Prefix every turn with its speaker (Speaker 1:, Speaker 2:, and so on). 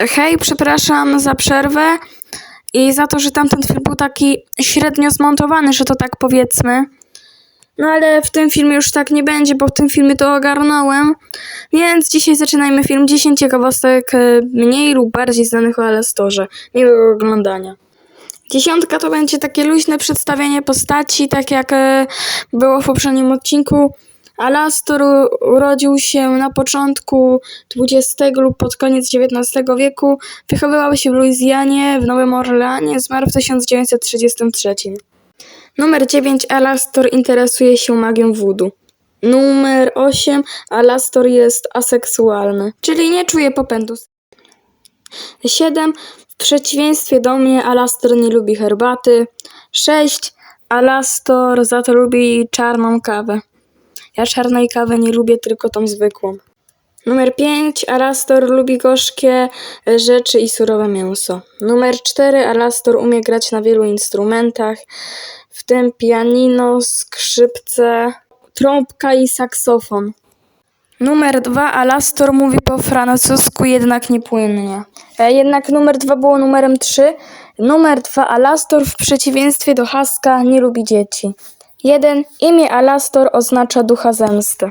Speaker 1: Hej, przepraszam za przerwę i za to, że tamten film był taki średnio zmontowany, że to tak powiedzmy. No ale w tym filmie już tak nie będzie, bo w tym filmie to ogarnąłem. Więc dzisiaj zaczynajmy film 10 ciekawostek e, mniej lub bardziej znanych o Alastorze. Miłego oglądania. Dziesiątka to będzie takie luźne przedstawienie postaci, tak jak e, było w poprzednim odcinku. Alastor urodził się na początku XX lub pod koniec XIX wieku. Wychowywał się w Luizjanie, w Nowym Orleanie, zmarł w 1933. Numer 9. Alastor interesuje się magią voodoo. Numer 8. Alastor jest aseksualny, czyli nie czuje popędu 7. W przeciwieństwie do mnie, Alastor nie lubi herbaty. 6. Alastor za to lubi czarną kawę. Ja czarnej kawy nie lubię, tylko tą zwykłą. Numer 5. Alastor lubi gorzkie e, rzeczy i surowe mięso. Numer 4. Alastor umie grać na wielu instrumentach, w tym pianino, skrzypce, trąbka i saksofon. Numer dwa, Alastor mówi po francusku, jednak niepłynnie. E, Jednak numer dwa było numerem trzy. Numer dwa, Alastor w przeciwieństwie do Haska nie lubi dzieci. Jeden, imię Alastor oznacza ducha zemsty.